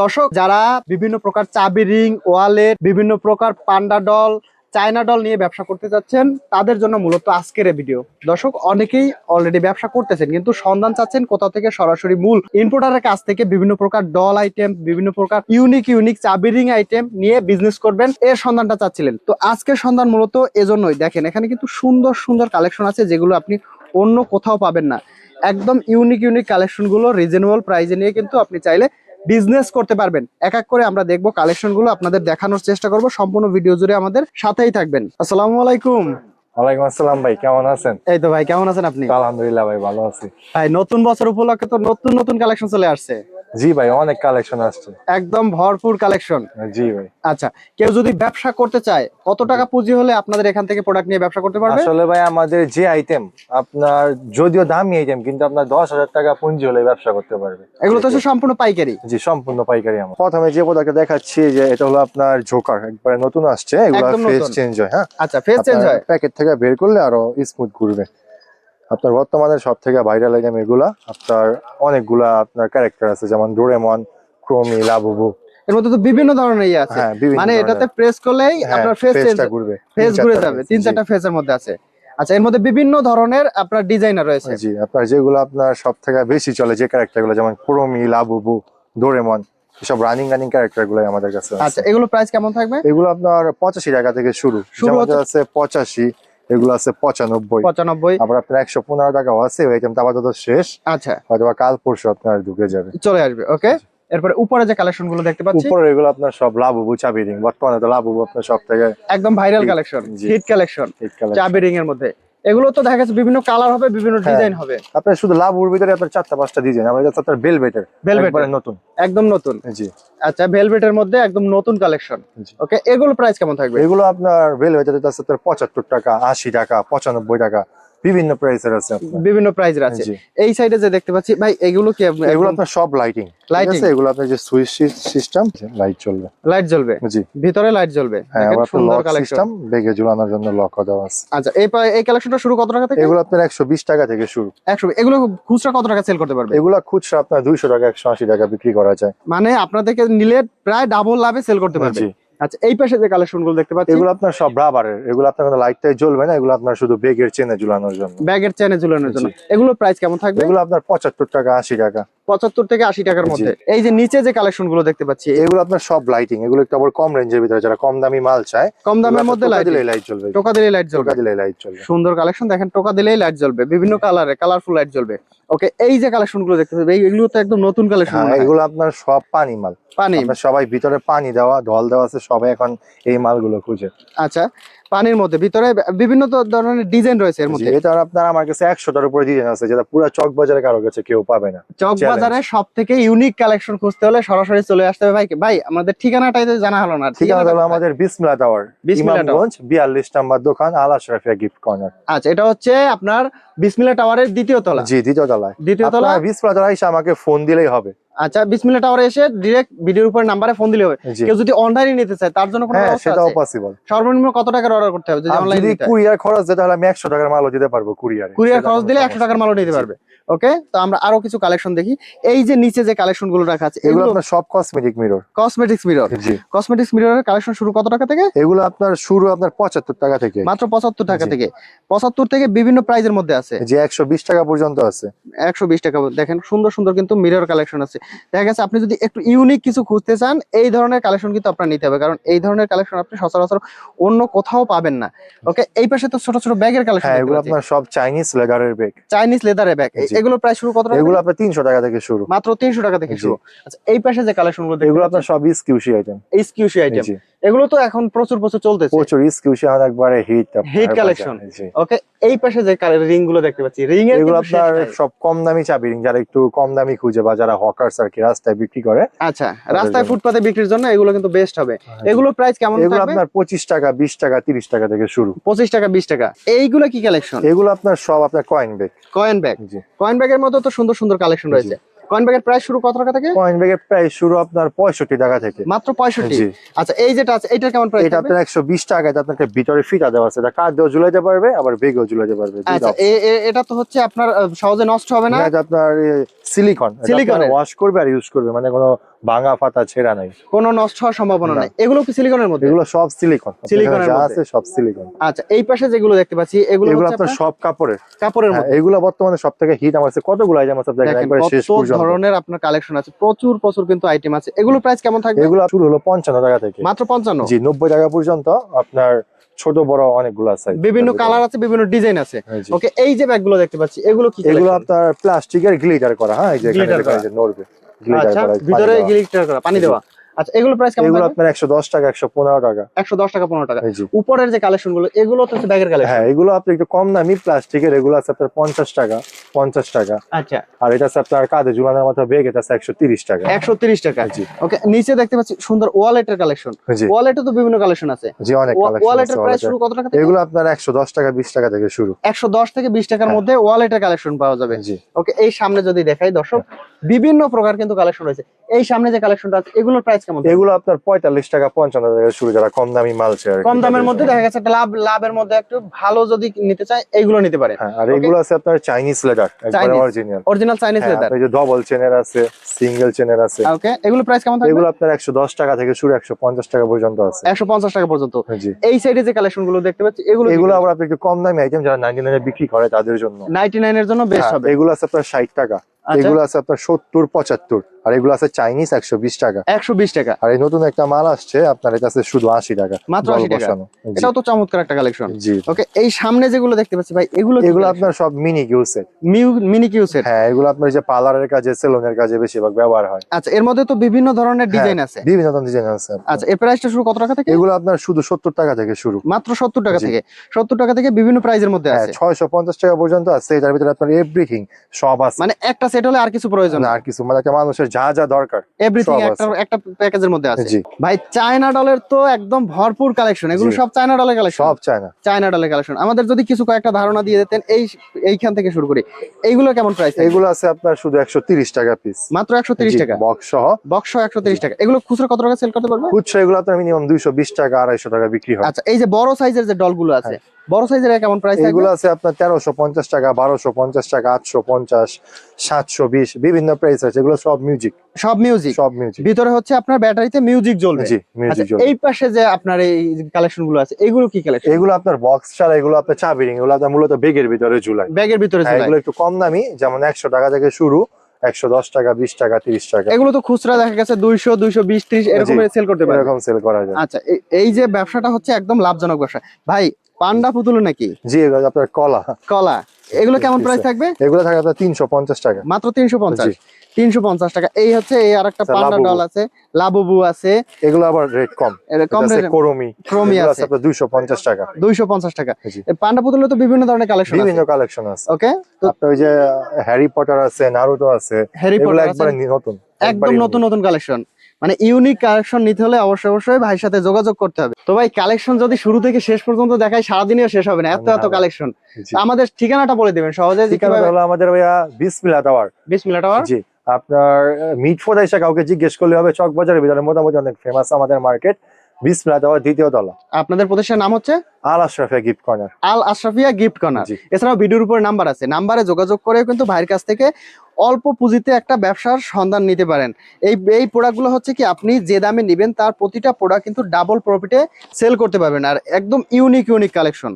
দর্শক, যারা বিভিন্ন প্রকার চাবি রিং, ওয়ালেট, বিভিন্ন প্রকার পান্ডা ডল, চায়না ডল নিয়ে ব্যবসা করতে চাচ্ছেন তাদের জন্য মূলত আজকের ভিডিও। দর্শক, অনেকেই অলরেডি ব্যবসা করতেছেন, কিন্তু সন্ধান চাচ্ছেন কোথাও থেকে সরাসরি মূল ইম্পোর্টারের কাছ থেকে বিভিন্ন প্রকার ডল আইটেম বিভিন্ন প্রকার ইউনিক ইউনিক চাবি রিং আইটেম নিয়ে বিজনেস করবেন এর সন্ধানটা চাচ্ছিলেন। তো আজকের সন্ধান মূলত এজন্যই। দেখেন, এখানে কিন্তু সুন্দর সুন্দর কালেকশন আছে যেগুলো আপনি অন্য কোথাও পাবেন না। একদম ইউনিক ইউনিক কালেকশনগুলো রিজনেবল প্রাইসে নিয়ে কিন্তু আপনি চাইলে বিজনেস করতে পারবেন। এক এক করে আমরা দেখব কালেকশনগুলো আপনাদের দেখানোর চেষ্টা করব সম্পূর্ণ ভিডিও জুড়ে আমাদের সাথেই থাকবেন। আসসালামু আলাইকুম। ওয়ালাইকুম আসসালাম ভাই কেমন আছেন? এই তো ভাই কেমন আছেন আপনি? আলহামদুলিল্লাহ ভাই ভালো আছি। ভাই নতুন বছর উপলক্ষে তো নতুন নতুন কালেকশন চলে আসছে। জি ভাই অনেক কালেকশন আসছে। একদম ভরপুর কালেকশন জি ভাই। আচ্ছা কেউ যদি ব্যবসা করতে চায় কত টাকা পুঁজি হলে আপনাদের এখান থেকে প্রোডাক্ট নিয়ে ব্যবসা করতে পারবে? আসলে ভাই আমাদের যে আইটেম আপনার যদিও দামি আইটেম কিন্তু আপনার দশ হাজার টাকা পুঁজি হলে ব্যবসা করতে পারবে। এগুলো তো হচ্ছে সম্পূর্ণ পাইকারি। জি সম্পূর্ণ পাইকারি আমার। প্রথমে যে প্রোডাক্ট দেখাচ্ছি যে এটা হলো আপনার জোকার একবারে নতুন আসছে এগুলো ফেস চেঞ্জ হয় হ্যাঁ? আচ্ছা ফেস চেঞ্জ হয়। প্যাকেট থেকে বের করলে আরও স্মুথ ঘুরবে। আপনার বর্তমানে সব থেকে ভাইরাল আইটেম এগুলা আপনার অনেকগুলা আপনার ক্যারেক্টার আছে যেমন ডোরেমন ক্রোমি লাবুবু এর মধ্যে তো বিভিন্ন ধরনের ইয়ে আছে। হ্যাঁ মানে এটাতে প্রেস করলেই হ্যাঁ, আপনার ফেস ঘুরবে ফেস ঘুরে যাবে তিন চারটা ফেসের মধ্যে আছে। আচ্ছা এর মধ্যে বিভিন্ন ধরনের আপনার ডিজাইনার রয়েছে। জি আপনার যেগুলো আপনার সব থেকে বেশি চলে যে ক্যারেক্টারগুলো যেমন ক্রোমি লাবুবু ডোরেমন এসব রানিং রানিং ক্যারেক্টারগুলো আমাদের কাছে আচ্ছা এগুলো প্রাইস কেমন থাকবে? এগুলো আপনার পঁচাশি টাকা থেকে শুরু। শুরু আছে পঁচাশি এগুলো আছে পঁচানব্বই। পঁচানব্বই। আবার আপনার একশো পনেরো টাকাও আছে ওই আইটেমটা আপাতত শেষ। আচ্ছা। হয়তো কাল পরশু আপনার ঢুকে যাবে। চলে আসবে ওকে? এরপরে উপরে যে কালেকশনগুলো দেখতে পাচ্ছি। উপরে এগুলো আপনার সব লাভবু চাবি রিং বর্তমানে তো লাভবু আপনার সব থেকে একদম ভাইরাল কালেকশন। Hit collection. চাবি রিং এর মধ্যে। এগুলো তো দেখা গেছে বিভিন্ন কালার হবে বিভিন্ন হ্যাঁ। ডিজাইন হবে। আপনার শুধু লাভ উর ভিতরে আপনার চারটা পাঁচটা ডিজাইন আমাদের কাছে আপনার বেলভেটের ভেলভেটের নতুন। একদম নতুন। জি। আচ্ছা ভেলভেটের মধ্যে একদম নতুন কালেকশন ওকে এগুলো প্রাইস কেমন থাকবে? এগুলো আপনার বেলভেটের আছে আপনার পঁচাত্তর টাকা আশি টাকা পঁচানব্বই টাকা। বিভিন্ন প্রাইসের আছে বিভিন্ন প্রাইজের আছে। এই সাইডে যে দেখতে পাচ্ছি ভাই এগুলো কি এগুলো আপনার সব লাইটিং? আছে? এগুলো আপনার যে সুইচ সিস্টেম লাইট চলবে। লাইট জ্বলবে? জি। ভিতরে লাইট জ্বলবে? হ্যাঁ সুন্দর কালেকশন সিস্টেম বেগে ঝুলানোর জন্য লক দেওয়া আছে। আচ্ছা এই এই কালেকশনটা শুরু কত টাকা থেকে? এগুলো আপনার একশো বিশ টাকা থেকে শুরু। একশো এগুলো খুচরা কত টাকা সেল করতে পারবে? এগুলো খুচরা আপনার দুইশো টাকা একশো আশি টাকা বিক্রি করা যায়। মানে আপনাদেরকে নিলে প্রায় ডাবল লাভে সেল করতে পারবে। জি আচ্ছা এই পাশে যে কালেকশনগুলো দেখতে পাচ্ছি এগুলো আপনার সব রাবারের এগুলো আপনার কোনো লাইটটাই জ্বলবে না এগুলো আপনার শুধু ব্যাগের চেনে ঝুলানোর জন্য। ব্যাগের চেনে ঝুলানোর জন্য। এগুলো প্রাইস কেমন থাকবে? এগুলো আপনার পঁচাত্তর টাকা আশি টাকা। পঁচাত্তর থেকে আশি টাকার মধ্যে। এই যে নিচে যে কালেকশনগুলো দেখতে পাচ্ছি এগুলো আপনার সব লাইটিং এগুলো একটু আবার কম রেঞ্জের ভিতরে যারা কম দামি মাল চায় কম দামের মধ্যে লাইট দিলে লাইট জ্বলবে টোকা দিলেই লাইট জ্বলবে টোকা দিলে লাইট জ্বলবে সুন্দর কালেকশন দেখেন টোকা দিলেই লাইট জ্বলবে বিভিন্ন কালারে কালারফুল লাইট জ্বলবে ওকে এই যে কালেকশনগুলো দেখতে পাচ্ছি এই- এগুলো তো একদম নতুন কালেকশন হ্যাঁ এগুলো আপনার সব পানি মাল। পানি। সবাই ভিতরে পানি দেওয়া ঢল দেওয়া আছে সবাই এখন এই মালগুলো খুঁজে। আচ্ছা পানির মধ্যে ভিতরে বিভিন্ন ধরনের ডিজাইন রয়েছে এর মধ্যে। এটা আপনার আমার কাছে একশোটার উপরে ডিজাইন আছে যেটা পুরো চক বাজারে কারও কাছে কেউ পাবে না। চক। বাজারে সব থেকে ইউনিক কালেকশন খুঁজতে হলে সরাসরি চলে আসতে হবে। ভাই ভাই আমাদের ঠিকানাটাই তো জানা হলো না। ঠিকানা তাহলে কোথায়? আমাদের বিসমিল্লা টাওয়ার বিসমিল্লাহ টাওয়ার। ইমামগঞ্জ বিয়াল্লিশ নাম্বার দোকান আলা শরাফিয়া গিফট কর্নার আচ্ছা এটা হচ্ছে আপনার বিসমিল্লা টাওয়ারের দ্বিতীয় তলা। জি দ্বিতীয় তলায়। দ্বিতীয় তলা? আপনার বিসমিল্লা টাওয়ার এসে আমাকে ফোন দিলেই হবে। আচ্ছা বিসমিল্লা টাওয়ারে এসে ডিরেক্ট ভিডিওর উপর নাম্বারে ফোন দিলে হবে। কেউ যদি অনলাইনে নিতে চায় তার জন্য কোনো হ্যাঁ ব্যবস্থা সেটাও আছে? পসিবল সর্বনিম্ন কত টাকার অর্ডার করতে হবে যদি অনলাইনে যদি নিতে কুরিয়ার খরচ যেতে হলে আমি একশো টাকার মালও দিতে পারব কুরিয়ারে কুরিয়ার খরচ দিলে সমস্যা একশো টাকার মালও নিতে। পারবে। ওকে তো আমরা আরও কিছু কালেকশন দেখি। এই যে নিচে যে কালেকশনগুলো রাখা আছে এগুলো আপনার সব কসমেটিক মিরর কসমেটিক্স মিরর জি। কসমেটিক্স মিররের কালেকশন শুরু কত টাকা থেকে? এগুলো আপনার শুরু আপনার পঁচাত্তর টাকা থেকে। মাত্র পঁচাত্তর টাকা থেকে। পঁচাত্তর থেকে বিভিন্ন প্রাইজের মধ্যে আছে। যে একশো বিশ টাকা পর্যন্ত আছে। একশো বিশ টাকা দেখেন সুন্দর সুন্দর কিন্তু মিরর কালেকশন আছে। দেখা গেছে আপনি যদি একটু ইউনিক কিছু খুঁজতে চান এই ধরনের কালেকশন কিন্তু আপনার নিতে হবে। কারণ এই ধরনের কালেকশন আপনি সচরাচর অন্য কোথাও পাবেন না। ওকে এই পাশে তো ছোট ছোট ব্যাগের কালেকশন এগুলো আপনার সব চাইনিজ লেদারের ব্যাগ চাইনিজ লেদারের ব্যাগ। এগুলো প্রায় শুরু কত টাকা এগুলো আপনার তিনশো টাকা থেকে শুরু। মাত্র তিনশো টাকা থেকে শুরু। আচ্ছা এই পাশে যে কালেকশনগুলো এগুলো আপনার সব ইসকিউসি আইটেম এক্সকিউসি আইটেম এগুলো তো এখন প্রচুর প্রচুর চলতেছে। প্রচুর ইসকিউসি একবারে হিট Hit collection। ওকে এই পাশে যে কালার রিংগুলো দেখতে পাচ্ছি রিং এর এগুলো আপনার সব কম দামি চাবি ring, যারা একটু কম দামি খুঁজে বা যারা হকার্স আর কি রাস্তায় বিক্রি করে আচ্ছা রাস্তায়। ফুটপাতে বিক্রির জন্য এগুলো কিন্তু বেস্ট হবে। এগুলো প্রাইস কেমন থাকবে? এগুলো আপনার পঁচিশ টাকা বিশ টাকা তিরিশ টাকা থেকে শুরু। পঁচিশ টাকা বিশ টাকা। এইগুলো কি কালেকশন এগুলো আপনার সব আপনার কয়েন ব্যাগ কয়েন ব্যাগ জি। কয়েন ব্যাগের মধ্যে তো সুন্দর সুন্দর কালেকশন রয়েছে। কয়েন ব্যাগের প্রাইস শুরু কত টাকা থেকে? কয়েন ব্যাগের প্রাইস শুরু আপনার পঁয়ষট্টি টাকা থেকে। মাত্র পঁয়ষট্টি? জি। আচ্ছা এই যেটা আছে এটা কেমন প্রাইস এটা আপনার একশো বিশ টাকা এটা আপনাকে ভিতরে দেওয়া আছে। এটা কাঠ দিয়েও ঝুলাইতে পারবে আবার বেগেও ঝুলাইতে পারবে। আচ্ছা এটা তো হচ্ছে আপনার সহজে নষ্ট হবে না? এটা আপনার সিলিকন এর? ওয়াশ করবে আর ইউজ করবে মানে কোনো ভাঙা ফাটা ছেঁড়া নাই। কোনো নষ্ট হওয়ার সম্ভাবনা নাই। এগুলো কি সিলিকনের মধ্যে? এগুলো সব সিলিকন সিলিকনের যা মধ্যে। আছে সব সিলিকন আচ্ছা এই পাশে যেগুলো দেখতে পাচ্ছি এগুলো আপনার সব কাপড়ের। কাপড়ের হ্যাঁ, মধ্যে। এগুলো বর্তমানে সব থেকে হিট আমার কাছে কতগুলো আইটেম আছে দেখেন শেষ পর্যন্ত। ধরনের আপনার কালেকশন আছে। প্রচুর প্রচুর কিন্তু আইটেম আছে। এগুলো প্রাইস কেমন থাকবে? এগুলো শুরু হলো পঞ্চান্ন টাকা থেকে। মাত্র পঞ্চান্ন? জি নব্বই টাকা পর্যন্ত আপনার ছোট বড় অনেকগুলো আছে। বিভিন্ন কালার আছে বিভিন্ন ডিজাইন আছে। হ্যাঁ, ওকে এই যে ব্যাগগুলো দেখতে পাচ্ছি এগুলো কি এগুলো আপনার প্লাস্টিকের গ্লিটার করা হ্যাঁ এই যে এখানে দেখা যাচ্ছে নরবে গ্লিটার নড়বে। গ্লিটার আচ্ছা করা ভিতরে গ্লিটার করা পানি দেওয়া। আচ্ছা এগুলো প্রাইস কেমন এগুলো আপনার একশো দশ টাকা একশো পনেরো টাকা। একশো দশ টাকা পনেরো টাকা। উপরের যে কালেকশনগুলো এগুলো তো হচ্ছে ব্যাগের কালেকশন হ্যাঁ এগুলো আপনি একটু কম দামি প্লাস্টিকের এগুলো আছে আপনার পঞ্চাশ টাকা পঞ্চাশ টাকা। আচ্ছা। আর এটা আছে আপনার কাঁধে ঝুলানোর মতো বেগ এটা আছে একশো তিরিশ টাকা। একশো তিরিশ টাকা। জি। ওকে নিচে দেখতে পাচ্ছি সুন্দর ওয়ালেটের কালেকশন ওয়ালেটে তো বিভিন্ন কালেকশন আছে। জি অনেক আছে ওয়ালেটের প্রাইস। শুরু কত টাকা থেকে? এগুলো আপনার একশো দশ টাকা বিশ টাকা থেকে শুরু। একশো দশ থেকে বিশ টাকার হ্যাঁ। মধ্যে ওয়ালেটের কালেকশন পাওয়া যাবে। জি। ওকে এই সামনে যদি দেখাই দর্শক বিভিন্ন প্রকার কিন্তু কালেকশন রয়েছে। এই সামনে যে কালেকশনটা আছে এগুলোর প্রাইস কেমন এগুলো আপনার পঁয়তাল্লিশ টাকা পঞ্চান্ন টাকা শুরু যারা কম দামি মাল চায় কম দামের মধ্যে দেখা গেছে একটা লাভ লাভের মধ্যে একটু ভালো যদি নিতে চায় এইগুলো নিতে পারে। হ্যাঁ আর এগুলো আছে আপনার চাইনিজ লেদার একবারে Chinese। Original original Chinese leather এই যে ডবল চেনের আছে সিঙ্গেল চেনের আছে। ওকে এগুলো প্রাইস কেমন থাকবে? এগুলো আপনার একশো দশ টাকা থেকে শুরু একশো পঞ্চাশ টাকা পর্যন্ত আছে। একশো পঞ্চাশ টাকা পর্যন্ত। জি। এই সাইডে যে কালেকশনগুলো দেখতে পাচ্ছি এগুলো এগুলো আবার আপনি একটু কম দামি আইটেম যারা নাইনটি নাইনে বিক্রি করে তাদের জন্য। নাইনটি নাইনের জন্য বেস্ট হ্যাঁ, হবে। এগুলো আছে আপনার ষাট টাকা। এগুলো আছে আপনার সত্তর পঁচাত্তর আর এগুলো আছে চাইনিজ একশো বিশ টাকা। একশো বিশ টাকা। আর এই নতুন একটা মাল আসছে আপনার এটা আছে শুধু আশি টাকা। মাত্র জল 80 টাকা। এটাও তো চমৎকার একটা কালেকশন জি। ওকে এই সামনে যেগুলো দেখতে পাচ্ছি ভাই এগুলো এগুলো আপনার সব মিনি মিনি কিউ সেট হ্যাঁ এগুলো আপনার যে পার্লারের কাজে সেলুনের কাজে বেশিরভাগ ব্যবহার হয়। আচ্ছা এর মধ্যে তো বিভিন্ন ধরনের ডিজাইন আছে। বিভিন্ন ধরনের ডিজাইন আছে আচ্ছা এর প্রাইসটা শুরু কত টাকা থেকে? এগুলো আপনার শুধু সত্তর টাকা থেকে শুরু। মাত্র সত্তর টাকা থেকে। সত্তর টাকা থেকে বিভিন্ন প্রাইজের মধ্যে হ্যাঁ আছে। ছয়শো পঞ্চাশ টাকা পর্যন্ত আছে। এটার ভিতরে আপনার এভরিথিং সব আছে। মানে একটা সেট হলে আর কিছু প্রয়োজন না, আর কিছু মানে মানুষের যা যা দরকার এভরিথিং একটা একটা প্যাকেজের মধ্যে আছে। জি। ভাই চায়না ডলের তো একদম ভরপুর কালেকশন এগুলো সব চায়না ডলের কালেকশন সব চায় না চায়না ডলের কালেকশন আমাদের যদি কিছু কয়েকটা ধারণা দিয়ে দিতেন এই এইখান থেকে শুরু করি। এইগুলো কেমন প্রাইস এগুলো আছে আপনার শুধু একশো তিরিশ টাকা পিস মাত্র একশো তিরিশ টাকা? বক্স সহ। বক্স একশো তিরিশ টাকা। এগুলো খুচরো কত টাকা সেল করতে পারবে? খুচরা এগুলো আপনার মিনিমাম দুইশো বিশ টাকা আড়াইশো টাকা বিক্রি হয়। আচ্ছা এই যে বড় সাইজের যে ডলগুলো আছে বড় সাইজের কেমন প্রাইস এগুলো আছে আপনার তেরোশো পঞ্চাশ টাকা বারোশো পঞ্চাশ টাকা আটশো পঞ্চাশ সাতশো বিশ বিভিন্ন প্রাইস আছে এগুলো সব মিউজিক সব মিউজিক সব মিউজিক ভিতরে হচ্ছে আপনার ব্যাটারিতে মিউজিক জ্বলবে। জি আচ্ছা মিউজিক এই পাশে যে আপনার এই কালেকশনগুলো আছে এগুলো কি কালেকশন এগুলো আপনার বক্স ছাড়া এগুলো আপনার চাবি ring, এগুলো আপনার মূলত বেগের ভিতরে ঝুলাই। ব্যাগের ভিতরে হ্যাঁ, ঝুলায়। এগুলো একটু কম দামি যেমন একশো টাকা থেকে শুরু একশো দশ টাকা বিশ টাকা তিরিশ টাকা। এগুলো তো খুচরা দেখা গেছে দুইশো দুইশো বিশ ত্রিশ এরকম। সেল করতে পারে। এরকম সেল করা যায়। আচ্ছা এই যে ব্যবসাটা হচ্ছে একদম লাভজনক ব্যবসা। ভাই পান্ডা পুতুল নাকি? জি আপনার কলা। কলা। এগুলো কেমন প্রাইস থাকবে? এগুলো থাকে আপনার তিনশো পঞ্চাশ টাকা। মাত্র তিনশো পঞ্চাশ? তিনশো পঞ্চাশ টাকা। এই হচ্ছে এই আর একটা স্যার, পান্ডা ডল আছে। লাবুবু আছে। এগুলো আবার রেট কম। আছে করমি। ক্রমি আছে। আপনার দুইশো পঞ্চাশ টাকা। দুইশো পঞ্চাশ টাকা। পান্ডা পুতুলের তো বিভিন্ন ধরনের কালেকশন বিভিন্ন কালেকশন আছে। ওকে আপনার ওই যে হ্যারি পটার আছে নারুতো আছে। হ্যারি পটার একবারে নতুন। একদম নতুন নতুন। কালেকশন মানে ইউনিক কালেকশন নিতে হলে অবশ্যই অবশ্যই ভাইয়ের সাথে যোগাযোগ করতে হবে। তো ভাই কালেকশন যদি শুরু থেকে শেষ পর্যন্ত দেখায় সারাদিনেও শেষ হবে না। এত এত। কালেকশন আমাদের ঠিকানাটা বলে দেবেন সহজে হলো আমাদের ভাইয়া বিসমিল্লা টাওয়ার মিলা টাওয়ার জি। আপনার মিট ফোদাইশা এসে কাউকে জিজ্ঞেস করলে হবে। চক বাজারের ভিতরে মোটামুটি অনেক ফেমাস আমাদের মার্কেট বিসমিল্লা টাওয়ার দ্বিতীয় তলা। আপনাদের প্রতিষ্ঠানের নাম হচ্ছে? Al Ashrafia gift corner. Al Ashrafia gift corner. এছাড়াও ভিডিওর উপর নাম্বার আছে। নাম্বারে যোগাযোগ করেও কিন্তু ভাইয়ের কাছ থেকে অল্প পুঁজিতে একটা ব্যবসার সন্ধান নিতে পারেন। এই এই প্রোডাক্টগুলো হচ্ছে কি আপনি যে দামে নেবেন তার প্রতিটা প্রোডাক্ট কিন্তু ডাবল প্রফিটে সেল করতে পারবেন। আর একদম ইউনিক ইউনিক কালেকশন